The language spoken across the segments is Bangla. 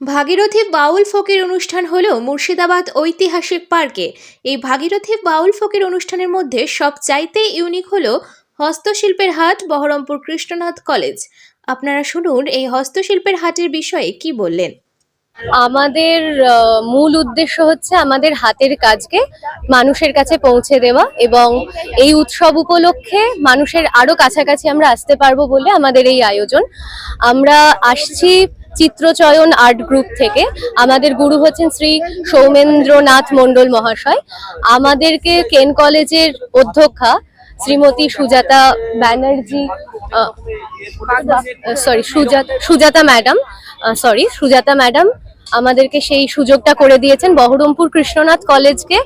ভাগীরথী বাউল ফকির অনুষ্ঠান হলো মুর্শিদাবাদ ঐতিহাসিক পার্কে। এই ভাগীরথী বাউল ফকির অনুষ্ঠানের মধ্যে সবচাইতে ইউনিক হলো হস্তশিল্পের হাট, বহরমপুর কৃষ্ণনাথ কলেজ। আপনারা শুনুন এই হস্তশিল্পের হাটের বিষয়ে কি বললেন। আমাদের মূল উদ্দেশ্য হচ্ছে আমাদের হাতের কাজকে মানুষের কাছে পৌঁছে দেওয়া এবং এই উৎসব উপলক্ষে মানুষের আরও কাছাকাছি আমরা আসতে পারব বলে আমাদের এই আয়োজন। আমরা আসছি চিত্রচয়ন আর্ট গ্রুপ থেকে। আমাদের গুরু হচ্ছেন শ্রী সৌমেন্দ্রনাথ মণ্ডল মহাশয়। আমাদেরকে কেন কলেজের অধ্যক্ষা Shrimati Sujata Banerjee sorry Sujata Sujata madam sorry Sujata madam আমাদেরকে সেই সুযোগটা করে দিয়েছেন বহরমপুর কৃষ্ণনাথ কলেজকে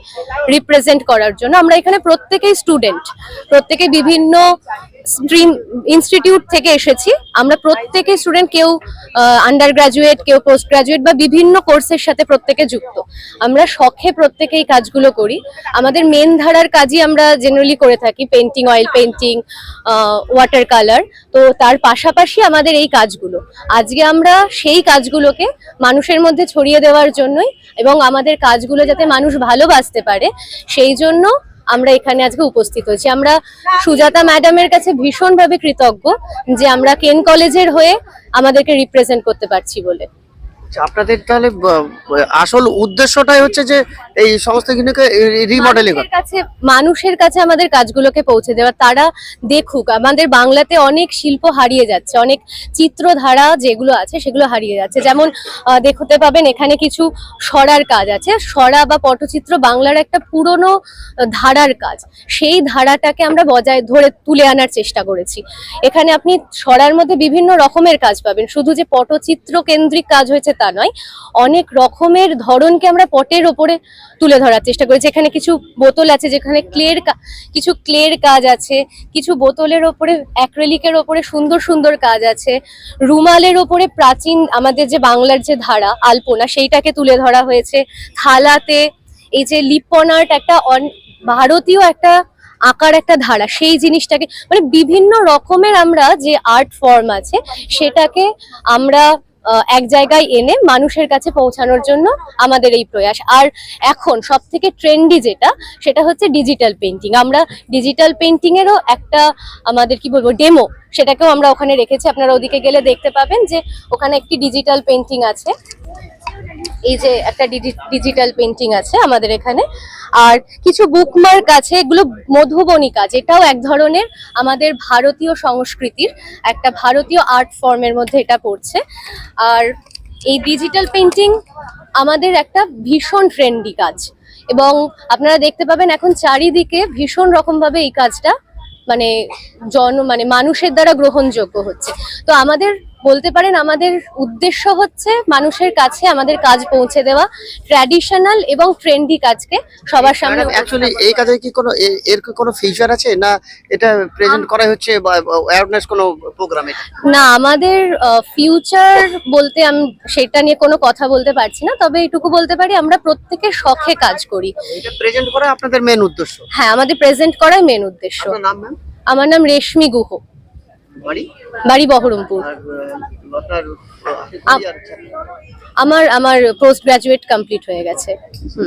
রিপ্রেজেন্ট করার জন্য। আমরা এখানে প্রত্যেকেই স্টুডেন্ট প্রত্যেকে বিভিন্ন স্ট্রিম ইনস্টিটিউট থেকে এসেছি। আমরা প্রত্যেকে স্টুডেন্ট কেউ আন্ডার গ্রাজুয়েট কেউ পোস্ট গ্রাজুয়েট বা বিভিন্ন কোর্সের সাথে প্রত্যেকে যুক্ত। আমরা শখে প্রত্যেকে এই কাজগুলো করি। আমাদের মেন ধারার কাজই আমরা জেনারেলি করে থাকি painting oil painting water colour তো তার পাশাপাশি আমাদের এই কাজগুলো। আজকে আমরা সেই কাজগুলোকে মানুষের মধ্যে ছড়িয়ে দেওয়ার জন্যই এবং আমাদের কাজগুলো যাতে মানুষ ভালোবাসতে পারে, সেই জন্য আমরা এখানে আজকে উপস্থিত হয়েছি। আমরা সুজাতা ম্যাডামের কাছে ভীষণভাবে কৃতজ্ঞ যে আমরা কেন কলেজের হয়ে আমাদেরকে রিপ্রেজেন্ট করতে পারছি বলে। আপনাদের তাহলে আসল উদ্দেশ্যটাই হচ্ছে যে এই কিছুকে রিমডেলিং কাছে, মানুষের কাছে আমাদের কাজগুলোকে পৌঁছে দেওয়া, তারা দেখুক, আমাদের বাংলাতে অনেক শিল্প হারিয়ে যাচ্ছে, অনেক চিত্রধারা যেগুলো আছে সেগুলো হারিয়ে যাচ্ছে। যেমন দেখতে পাবেন এখানে কিছু সরার কাজ আছে, সরা বা পটচিত্র বাংলার একটা পুরনো ধারার কাজ। সেই ধারাটাকে আমরা বজায় ধরে তুলে আনার চেষ্টা করেছি। এখানে আপনি সরার মধ্যে বিভিন্ন রকমের কাজ পাবেন, শুধু যে পটচিত্র কেন্দ্রিক কাজ হয়েছে তা নয়, অনেক রকমের ধরনকে আমরা পটের ওপরে তুলে ধরার চেষ্টা করেছি। এখানে কিছু বোতল আছে যেখানে ক্লের কিছু ক্লের কাজ আছে, কিছু বোতলের ওপরে অ্যাক্রেলিকের ওপরে সুন্দর সুন্দর কাজ আছে। রুমালের ওপরে প্রাচীন আমাদের যে বাংলার যে ধারা, আলপনা, সেইটাকে তুলে ধরা হয়েছে। থালাতে এই যে লিপন আর্ট একটা ভারতীয় একটা আঁকার, একটা ধারা, সেই জিনিসটাকে মানে বিভিন্ন রকমের আমরা যে আর্ট ফর্ম আছে, সেটাকে আমরা এক জায়গায় এনে মানুষের কাছে পৌঁছানোর জন্য আমাদের এই প্রয়াস। আর এখন সব থেকে ট্রেন্ডি যেটা, সেটা হচ্ছে ডিজিটাল পেন্টিং আমরা ডিজিটাল পেন্টিংয়েরও একটা আমাদের কি বলব ডেমো সেটাকেও আমরা ওখানে রেখেছি। আপনারা ওদিকে গেলে দেখতে পাবেন যে ওখানে একটি ডিজিটাল পেন্টিং আছে। এই যে একটা ডিজিটাল পেন্টিং আছে আমাদের এখানে। আর কিছু বুকমার্ক আছে, এগুলো মধুবনী কাজ এটাও এক ধরনের আমাদের ভারতীয় সংস্কৃতির একটা ভারতীয় আর্ট ফর্মের মধ্যে এটা পড়ছে। আর এই ডিজিটাল পেন্টিং আমাদের একটা ভীষণ ট্রেন্ডি কাজ। এবং আপনারা দেখতে পাবেন এখন চারিদিকে ভীষণ রকমভাবে এই কাজটা মানে জন মানে মানুষের দ্বারা গ্রহণযোগ্য হচ্ছে। তো আমাদের বলতে পারেন আমাদের উদ্দেশ্য হচ্ছে মানুষের কাছে আমাদের কাজ পৌঁছে দেওয়া ট্র্যাডিশনাল এবং ট্রেন্ডি কাজকে সবার সামনে অ্যাকচুয়ালি এই কাজে কি কোনো এর কোনো ফিচার আছে? না এটা প্রেজেন্ট করা হচ্ছে বা অ্যাওয়ারনেস কোনো প্রোগ্রামে না আমাদের ফিউচার বলতে আমি সেটা নিয়ে কোনো কথা বলতে পারছি না তবে এটুকু বলতে পারি আমরা প্রত্যেকে শখে কাজ করি। এটা প্রেজেন্ট করা আপনাদের মেন উদ্দেশ্য? হ্যাঁ আমাদের প্রেজেন্ট করাই মেন উদ্দেশ্য। নাম ম্যাম আমার নাম রেশমি গুহ। বাড়ি? বহরমপুর। আমার আমার পোস্ট গ্রাজুয়েট কমপ্লিট হয়ে গেছে। হুম।